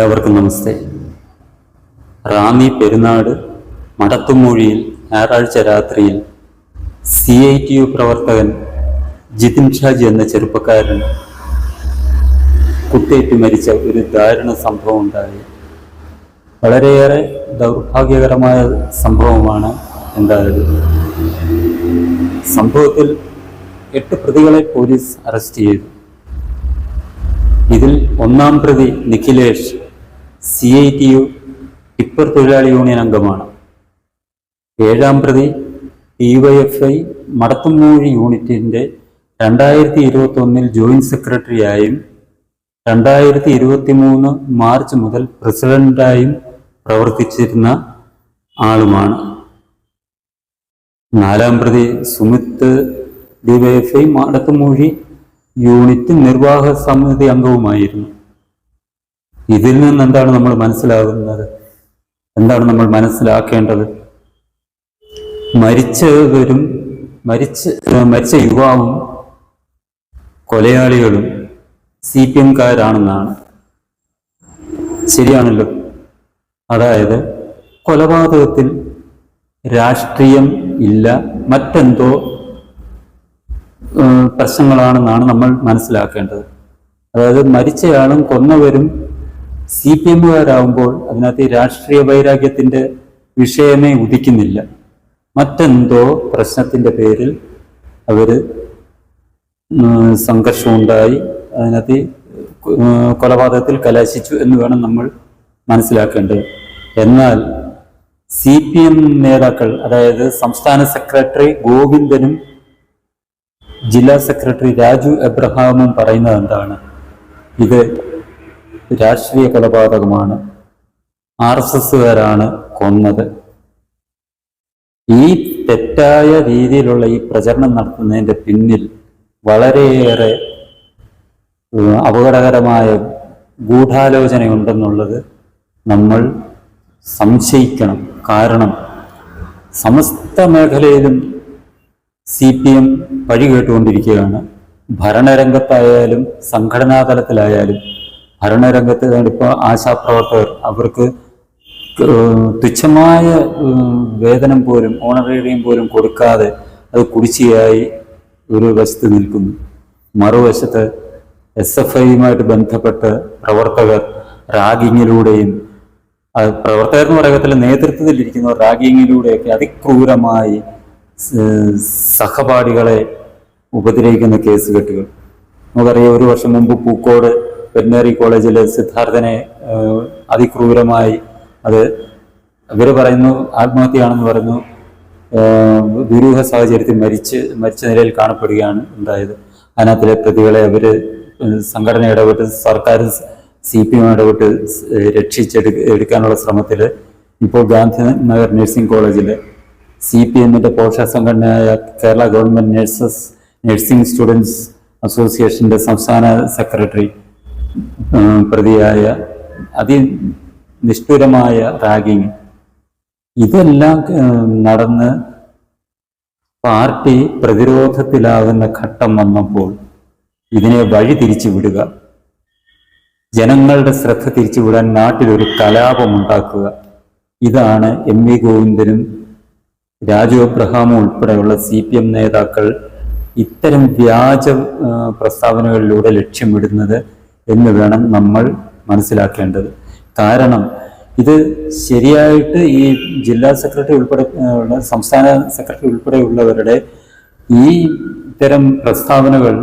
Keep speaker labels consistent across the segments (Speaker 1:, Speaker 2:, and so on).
Speaker 1: എല്ലാവർക്കും നമസ്തേ. റാമി പെരുന്നാട് മടത്തുമൂഴിയിൽ ഞായറാഴ്ച രാത്രിയിൽ സി ഐ ടി യു പ്രവർത്തകൻ ജിതിൻ ഷാജി എന്ന ചെറുപ്പക്കാരൻ കുത്തേറ്റ് മരിച്ച ഒരു ദാരുണ സംഭവം ഉണ്ടായി. വളരെയേറെ ദൗർഭാഗ്യകരമായ സംഭവമാണ് ഉണ്ടായത് സംഭവത്തിൽ എട്ട് പ്രതികളെ പോലീസ് അറസ്റ്റ് ചെയ്തു. ഇതിൽ ഒന്നാം പ്രതി Nikhilesh C I T U tipper തൊഴിലാളി യൂണിയൻ അംഗമാണ്. ഏഴാം പ്രതി ഡിവൈഎഫ്ഐ മടത്തുമൂഴി യൂണിറ്റിന്റെ രണ്ടായിരത്തി ഇരുപത്തി ഒന്നിൽ ജോയിന്റ് സെക്രട്ടറിയായും രണ്ടായിരത്തി ഇരുപത്തി മൂന്ന് മാർച്ച് മുതൽ പ്രസിഡന്റായും പ്രവർത്തിച്ചിരുന്ന ആളുമാണ്. നാലാം പ്രതി സുമിത്ത് ഡിവൈഎഫ്ഐ മടത്തുമൂഴി യൂണിറ്റ് നിർവാഹക സമിതി അംഗവുമായിരുന്നു. ഇതിൽ നിന്ന് എന്താണ് നമ്മൾ മനസ്സിലാകുന്നത്? എന്താണ് നമ്മൾ മനസ്സിലാക്കേണ്ടത്? മരിച്ചവരും മരിച്ച മരിച്ച യുവാവും കൊലയാളികളും സി പി എംകാരാണെന്നാണ്. ശരിയാണല്ലോ. അതായത് കൊലപാതകത്തിൽ രാഷ്ട്രീയം ഇല്ല മറ്റെന്തോ പ്രശ്നങ്ങളാണെന്നാണ് നമ്മൾ മനസ്സിലാക്കേണ്ടത്. അതായത് മരിച്ചയാളും കൊന്നവരും സി പി എമ്മുകാരാകുമ്പോൾ അതിനകത്ത് രാഷ്ട്രീയ വൈരാഗ്യത്തിന്റെ വിഷയമേ ഉദിക്കുന്നില്ല. മറ്റെന്തോ പ്രശ്നത്തിന്റെ പേരിൽ അവർ ഉം, സംഘർഷമുണ്ടായി. അതിനകത്ത് കൊലപാതകത്തിൽ കലാശിച്ചു എന്ന് വേണം നമ്മൾ മനസ്സിലാക്കേണ്ടത്. എന്നാൽ സി പി എം നേതാക്കൾ അതായത് സംസ്ഥാന സെക്രട്ടറി ഗോവിന്ദനും ജില്ലാ സെക്രട്ടറി രാജു എബ്രഹാമും പറയുന്നത് എന്താണ്? ഇത് രാഷ്ട്രീയ കൊലപാതകമാണ്. ആർ എസ് എസ്സുകാരാണ് കൊന്നത്. ഈ തെറ്റായ രീതിയിലുള്ള ഈ പ്രചരണം നടത്തുന്നതിന്റെ പിന്നിൽ വളരെയേറെ അപകടകരമായ ഗൂഢാലോചനയുണ്ടെന്നുള്ളത് നമ്മൾ സംശയിക്കണം. കാരണം സമസ്ത മേഖലയിലും സി പി എം പഴി കേട്ടുകൊണ്ടിരിക്കുകയാണ്. ഭരണരംഗത്തായാലും സംഘടനാ തലത്തിലായാലും ഭരണരംഗത്ത് ഇപ്പോൾ ആശാപ്രവർത്തകർ അവർക്ക് തുച്ഛമായ വേതനം പോലും ഓണറേറിയം പോലും കൊടുക്കാതെ അത് കുടിശ്ശിയായി ഒരു വശത്ത് നിൽക്കുന്നു. മറുവശത്ത് എസ് എഫ് ഐയുമായിട്ട് ബന്ധപ്പെട്ട് പ്രവർത്തകർ റാഗിങ്ങിലൂടെയും പ്രവർത്തകർ എന്ന് പറയത്തില്ല നേതൃത്വത്തിലിരിക്കുന്ന റാഗിങ്ങിലൂടെയൊക്കെ അതിക്രൂരമായി സഹപാഠികളെ ഉപദ്രവിക്കുന്ന കേസ് കെട്ടുകൾ നമുക്കറിയാം ഒരു വർഷം മുമ്പ് പൂക്കോട് വെറ്റിനറി കോളേജിൽ സിദ്ധാർത്ഥനെ അതിക്രൂരമായി അത് ഇവർ പറയുന്നു ആത്മഹത്യയാണെന്ന് പറഞ്ഞു ദുരൂഹ സാഹചര്യത്തിൽ മരിച്ച് മരിച്ച നിലയിൽ കാണപ്പെടുകയാണ് ഉണ്ടായത്. അതിനകത്തിലെ പ്രതികളെ അവർ സംഘടന ഇടപെട്ട് സർക്കാർ സി പി എം ഇടപെട്ട് രക്ഷിച്ചെടു എടുക്കാനുള്ള ശ്രമത്തിൽ ഇപ്പോൾ ഗാന്ധി നഗർ നഴ്സിംഗ് കോളേജിൽ സി പി എമ്മിന്റെ പോഷക സംഘടനയായ Kerala government nurses nursing students അസോസിയേഷന്റെ സംസ്ഥാന സെക്രട്ടറി പ്രതിയായ അതിനിഷ്ഠുരമായ റാഗിങ് ഇതെല്ലാം നടന്ന് പാർട്ടി പ്രതിരോധത്തിലാകുന്ന ഘട്ടം വന്നപ്പോൾ ഇതിനെ വഴി തിരിച്ചു വിടുക ജനങ്ങളുടെ ശ്രദ്ധ തിരിച്ചുവിടാൻ നാട്ടിലൊരു കലാപമുണ്ടാക്കുക ഇതാണ് എം വി ഗോവിന്ദനും രാജു അബ്രഹാമും ഉൾപ്പെടെയുള്ള സി പി എം നേതാക്കൾ ഇത്തരം വ്യാജ പ്രസ്താവനകളിലൂടെ ലക്ഷ്യമിടുന്നത് എന്ന് വേണം നമ്മൾ മനസ്സിലാക്കേണ്ടത്. കാരണം ഇത് ശരിയായിട്ട് ഈ ജില്ലാ സെക്രട്ടറി ഉൾപ്പെടെ ഉള്ള സംസ്ഥാന സെക്രട്ടറി ഉൾപ്പെടെയുള്ളവരുടെ ഈ ഇത്തരം പ്രസ്താവനകൾ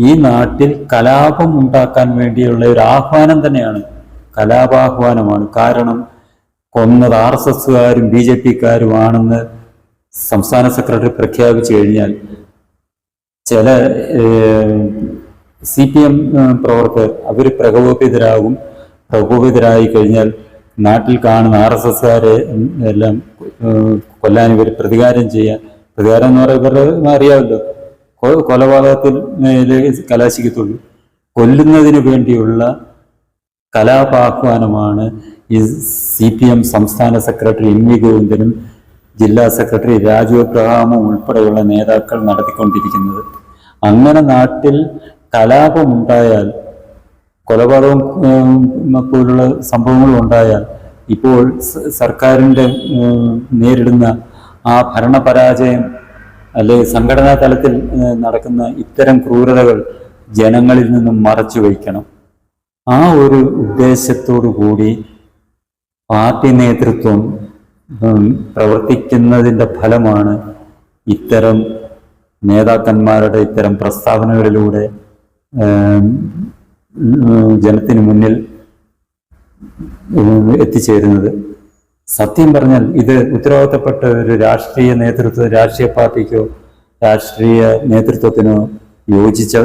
Speaker 1: ഈ നാട്ടിൽ കലാപം ഉണ്ടാക്കാൻ വേണ്ടിയുള്ള ഒരു ആഹ്വാനം തന്നെയാണ്. കലാപാഹ്വാനമാണ്. കാരണം കൊന്നത് ആർ എസ് എസുകാരും ബി ജെ പിക്കാരുമാണെന്ന് സംസ്ഥാന സെക്രട്ടറി പ്രഖ്യാപിച്ചു കഴിഞ്ഞാൽ ചില സി പി എം പ്രവർത്തകർ അവർ പ്രകോപിതരാകും. പ്രകോപിതരായി കഴിഞ്ഞാൽ നാട്ടിൽ കാണുന്ന ആർ എസ് എസ്കാരെ എല്ലാം കൊല്ലാൻ ഇവർ പ്രതികാരം ചെയ്യാൻ പ്രതികാരം എന്ന് പറയുമ്പോൾ അറിയാമല്ലോ. കൊലപാതകത്തിൽ കലാശിക്കത്തുള്ളൂ. കൊല്ലുന്നതിന് വേണ്ടിയുള്ള കലാപാഹ്വാനമാണ് ഈ സി പി എം സംസ്ഥാന സെക്രട്ടറി എം വി ഗോവിന്ദനും ജില്ലാ സെക്രട്ടറി രാജു എബ്രഹാമും ഉൾപ്പെടെയുള്ള നേതാക്കൾ നടത്തിക്കൊണ്ടിരിക്കുന്നത്. അങ്ങനെ നാട്ടിൽ കലാപമുണ്ടായാൽ കൊലപാതകം പോലുള്ള സംഭവങ്ങൾ ഉണ്ടായാൽ ഇപ്പോൾ സർക്കാരിന്റെ നേരിടുന്ന ആ ഭരണപരാജയം അല്ലെ സംഘടനാ തലത്തിൽ നടക്കുന്ന ഇത്തരം ക്രൂരതകൾ ജനങ്ങളിൽ നിന്നും മറച്ചു വയ്ക്കണം. ആ ഒരു ഉദ്ദേശത്തോടു കൂടി പാർട്ടി നേതൃത്വം പ്രവർത്തിക്കുന്നതിന്റെ ഫലമാണ് ഇത്തരം നേതാക്കന്മാരുടെ ഇത്തരം പ്രസ്താവനകളിലൂടെ ജനത്തിന് മുന്നിൽ എത്തിച്ചേരുന്നത്. സത്യം പറഞ്ഞാൽ ഇത് ഉത്തരവാദിത്തപ്പെട്ട ഒരു രാഷ്ട്രീയ നേതൃത്വ രാഷ്ട്രീയ പാർട്ടിക്കോ രാഷ്ട്രീയ നേതൃത്വത്തിനോ യോജിച്ച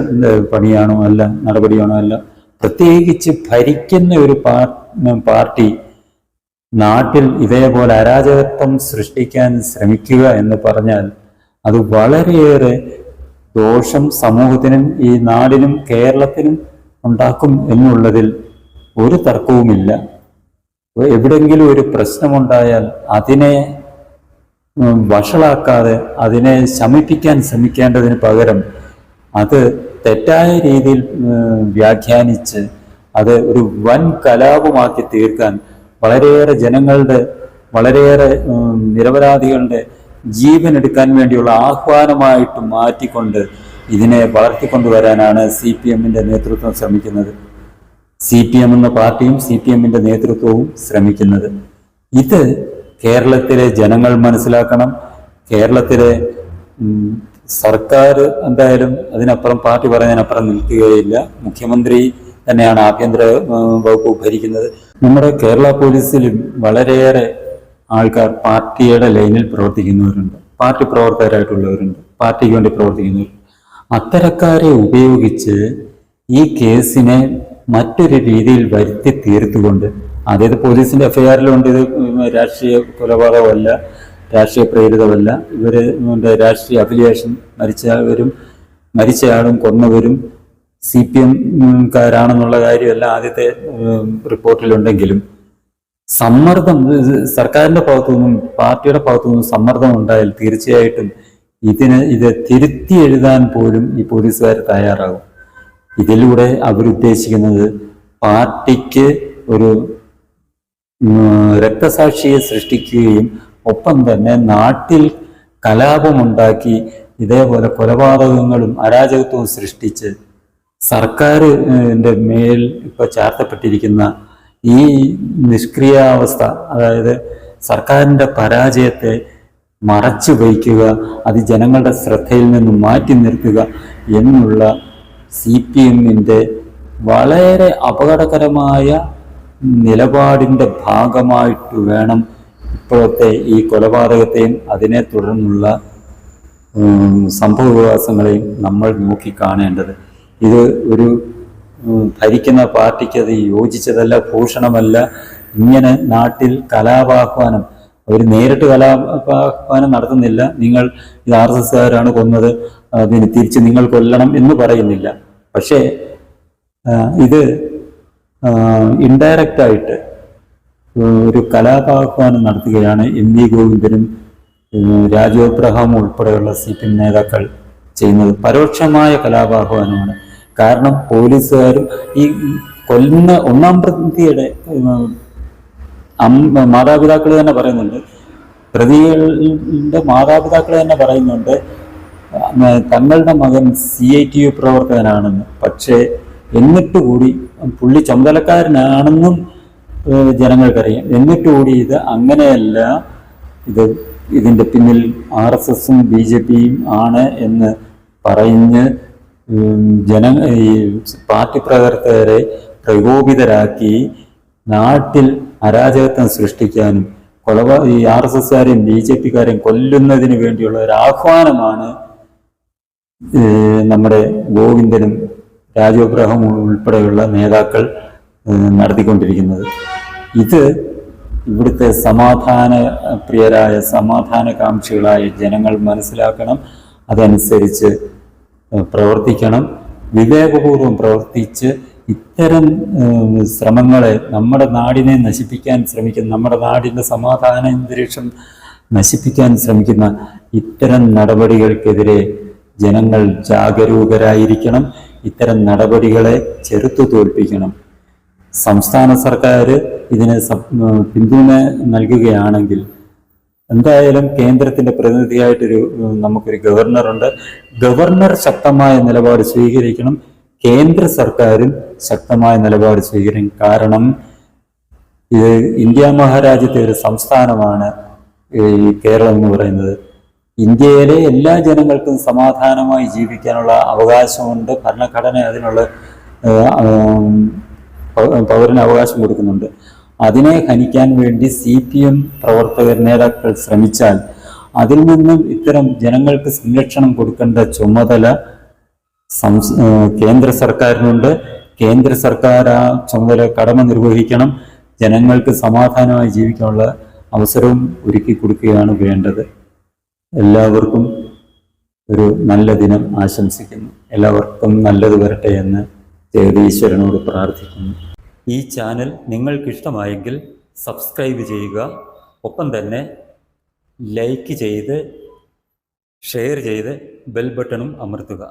Speaker 1: പണിയാണോ അല്ല നടപടിയാണോ അല്ല പ്രത്യേകിച്ച് ഭരിക്കുന്ന ഒരു പാർട്ടി നാട്ടിൽ ഇതേപോലെ അരാജകത്വം സൃഷ്ടിക്കാൻ ശ്രമിക്കുക എന്ന് പറഞ്ഞാൽ അത് വളരെയേറെ ദോഷം സമൂഹത്തിനും ഈ നാടിനും കേരളത്തിനും ഉണ്ടാക്കും എന്നുള്ളതിൽ ഒരു തർക്കവുമില്ല. എവിടെങ്കിലും ഒരു പ്രശ്നമുണ്ടായാൽ അതിനെ വഷളാക്കാതെ അതിനെ ശമിപ്പിക്കാൻ ശ്രമിക്കേണ്ടതിന് പകരം അത് തെറ്റായ രീതിയിൽ വ്യാഖ്യാനിച്ച് അത് ഒരു വൻ കലാപമാക്കി തീർക്കാൻ വളരെയേറെ ജനങ്ങളുടെ വളരെയേറെ നിരപരാധികളുടെ ജീവൻ എടുക്കാൻ വേണ്ടിയുള്ള ആഹ്വാനമായിട്ട് മാറ്റിക്കൊണ്ട് ഇതിനെ വളർത്തിക്കൊണ്ടുവരാനാണ് സി പി എമ്മിന്റെ നേതൃത്വം ശ്രമിക്കുന്നത്. സി പി എം എന്ന പാർട്ടിയും സി പി എമ്മിന്റെ നേതൃത്വവും ശ്രമിക്കുന്നത്. ഇത് കേരളത്തിലെ ജനങ്ങൾ മനസ്സിലാക്കണം. കേരളത്തിലെ സർക്കാർ എന്തായാലും അതിനപ്പുറം പാർട്ടി പറയുന്നതിനപ്പുറം നിൽക്കുകയില്ല. മുഖ്യമന്ത്രി തന്നെയാണ് ആഭ്യന്തര വകുപ്പ് ഭരിക്കുന്നത്. നമ്മുടെ കേരള പോലീസിലും വളരെയേറെ ആൾക്കാർ പാർട്ടിയുടെ ലൈനിൽ പ്രവർത്തിക്കുന്നവരുണ്ട്. പാർട്ടി പ്രവർത്തകരായിട്ടുള്ളവരുണ്ട്. പാർട്ടിക്ക് വേണ്ടി പ്രവർത്തിക്കുന്നവരുണ്ട്. അത്തരക്കാരെ ഉപയോഗിച്ച് ഈ കേസിനെ മറ്റൊരു രീതിയിൽ വരുത്തി തീർത്തുകൊണ്ട് അതായത് പോലീസിന്റെ എഫ്ഐആറിലുണ്ട് ഇത് രാഷ്ട്രീയ കൊലപാതകമല്ല രാഷ്ട്രീയ പ്രേരിതമല്ല. ഇവർ ഇവരുടെ രാഷ്ട്രീയ അഫിലിയേഷൻ മരിച്ചവരും മരിച്ചയാളും കൊന്നവരും സി പി എംകാരാണെന്നുള്ള കാര്യമല്ല ആദ്യത്തെ റിപ്പോർട്ടിലുണ്ടെങ്കിലും സമ്മർദ്ദം സർക്കാരിന്റെ ഭാഗത്തു നിന്നും പാർട്ടിയുടെ ഭാഗത്തു നിന്നും സമ്മർദ്ദം ഉണ്ടായാൽ തീർച്ചയായിട്ടും ഇതിന് ഇത് തിരുത്തി എഴുതാൻ പോലും ഈ പോലീസുകാർ തയ്യാറാകും. ഇതിലൂടെ അവരുദ്ദേശിക്കുന്നത് പാർട്ടിക്ക് ഒരു രക്തസാക്ഷിയെ സൃഷ്ടിക്കുകയും ഒപ്പം തന്നെ നാട്ടിൽ കലാപമുണ്ടാക്കി ഇതേപോലെ കൊലപാതകങ്ങളും അരാജകത്വവും സൃഷ്ടിച്ച് സർക്കാരിന്റെ മേൽ ഇപ്പൊ ചാർത്തപ്പെട്ടിരിക്കുന്ന ഈ നിഷ്ക്രിയാവസ്ഥ അതായത് സർക്കാരിന്റെ പരാജയത്തെ മറച്ചു വയ്ക്കുക അത് ജനങ്ങളുടെ ശ്രദ്ധയിൽ നിന്ന് മാറ്റി നിർത്തുക എന്നുള്ള സി പി എമ്മിന്റെ വളരെ അപകടകരമായ നിലപാടിന്റെ ഭാഗമായിട്ട് വേണം ഇപ്പോഴത്തെ ഈ കൊലപാതകത്തെയും അതിനെ തുടർന്നുള്ള സംഭവ സംഭവവികാസങ്ങളെയും നമ്മൾ നോക്കിക്കാണേണ്ടത് ഇത് ഒരു ഭരിക്കുന്ന പാർട്ടിക്ക് അത് യോജിച്ചതല്ല ഭൂഷണമല്ല. ഇങ്ങനെ നാട്ടിൽ കലാപാഹ്വാനം അവർ നേരിട്ട് കലാപാഹ്വാനം നടത്തുന്നില്ല. നിങ്ങൾ ഇത് ആർ എസ് എസ്സുകാരാണ് കൊന്നത് അതിന് തിരിച്ച് നിങ്ങൾ കൊല്ലണം എന്ന് പറയുന്നില്ല. പക്ഷേ ഇത് ഇൻഡയറക്റ്റ് ആയിട്ട് ഒരു കലാപാഹ്വാനം നടത്തുകയാണ് എം വി ഗോവിന്ദനും രാജോബ്രഹാമും ഉൾപ്പെടെയുള്ള സി പി നേതാക്കൾ ചെയ്യുന്നത്. പരോക്ഷമായ കലാപാഹ്വാനമാണ്. കാരണം പോലീസുകാരും ഈ കൊല്ലുന്ന ഒന്നാം പ്രതിയുടെ മാതാപിതാക്കൾ തന്നെ പറയുന്നുണ്ട്. പ്രതികളുടെ മാതാപിതാക്കൾ തന്നെ പറയുന്നുണ്ട് തങ്ങളുടെ മകൻ സി ഐ ടി യു പ്രവർത്തകനാണെന്ന്. പക്ഷേ എന്നിട്ട് കൂടി പുള്ളി ചുമതലക്കാരനാണെന്നും ജനങ്ങൾക്കറിയാം. എന്നിട്ട് കൂടി ഇത് അങ്ങനെയല്ല. ഇത് ഇതിന്റെ പിന്നിൽ ആർ എസ് എസും ബി ജെ പിയും ആണ് എന്ന് പറഞ്ഞ് ജന ഈ പാർട്ടി പ്രവർത്തകരെ പ്രകോപിതരാക്കി നാട്ടിൽ അരാജകത്വം സൃഷ്ടിക്കാനും കൊലപാ ഈ ആർ എസ് എസ്കാരെയും ബി ജെ പിക്കാരെയും കൊല്ലുന്നതിന് വേണ്ടിയുള്ള ഒരു ആഹ്വാനമാണ് നമ്മുടെ ഗോവിന്ദനും രാജീവ് ഉൾപ്പെടെയുള്ള നേതാക്കൾ നടത്തിക്കൊണ്ടിരിക്കുന്നത്. ഇത് ഇവിടുത്തെ സമാധാന പ്രിയരായ സമാധാനകാംക്ഷികളായ ജനങ്ങൾ മനസ്സിലാക്കണം. അതനുസരിച്ച് പ്രവർത്തിക്കണം. വിവേകപൂർവം പ്രവർത്തിച്ച് ഇത്തരം ശ്രമങ്ങളെ നമ്മുടെ നാടിനെ നശിപ്പിക്കാൻ ശ്രമിക്കുന്ന നമ്മുടെ നാടിന്റെ സമാധാന അന്തരീക്ഷം നശിപ്പിക്കാൻ ശ്രമിക്കുന്ന ഇത്തരം നടപടികൾക്കെതിരെ ജനങ്ങൾ ജാഗരൂകരായിരിക്കണം. ഇത്തരം നടപടികളെ ചെറുത്തു തോൽപ്പിക്കണം. സംസ്ഥാന സർക്കാർ ഇതിന് പിന്തുണ നൽകുകയാണെങ്കിൽ എന്തായാലും കേന്ദ്രത്തിന്റെ പ്രതിനിധിയായിട്ടൊരു നമുക്കൊരു ഗവർണറുണ്ട്. ഗവർണർ ശക്തമായ നിലപാട് സ്വീകരിക്കണം. കേന്ദ്ര സർക്കാരും ശക്തമായ നിലപാട് സ്വീകരിക്കും കാരണം ഇത് ഇന്ത്യ മഹാരാജ്യത്തെ ഒരു സംസ്ഥാനമാണ് ഈ കേരളം എന്ന് പറയുന്നത്. ഇന്ത്യയിലെ എല്ലാ ജനങ്ങൾക്കും സമാധാനമായി ജീവിക്കാനുള്ള അവകാശമുണ്ട്. ഭരണഘടന അതിനുള്ള പൗരന് അവകാശം കൊടുക്കുന്നുണ്ട്. അതിനെ ഹനിക്കാൻ വേണ്ടി സി പി എം പ്രവർത്തകർ നേതാക്കൾ ശ്രമിച്ചാൽ അതിൽ നിന്നും ഇത്തരം ജനങ്ങൾക്ക് സംരക്ഷണം കൊടുക്കേണ്ട ചുമതല കേന്ദ്ര സർക്കാരിനുണ്ട്. കേന്ദ്ര സർക്കാർ ആ ചുമതല കടമ നിർവഹിക്കണം. ജനങ്ങൾക്ക് സമാധാനമായി ജീവിക്കാനുള്ള അവസരവും ഒരുക്കി കൊടുക്കുകയാണ് വേണ്ടത്. എല്ലാവർക്കും ഒരു നല്ല ദിനം ആശംസിക്കുന്നു. എല്ലാവർക്കും നല്ലത് വരട്ടെ എന്ന് ദേവീശ്വരനോട് പ്രാർത്ഥിക്കുന്നു. ഈ ചാനൽ നിങ്ങൾക്കിഷ്ടമായെങ്കിൽ സബ്സ്ക്രൈബ് ചെയ്യുക. ഒപ്പം തന്നെ ലൈക്ക് ചെയ്ത് ഷെയർ ചെയ്ത് ബെൽ ബട്ടണും അമർത്തുക.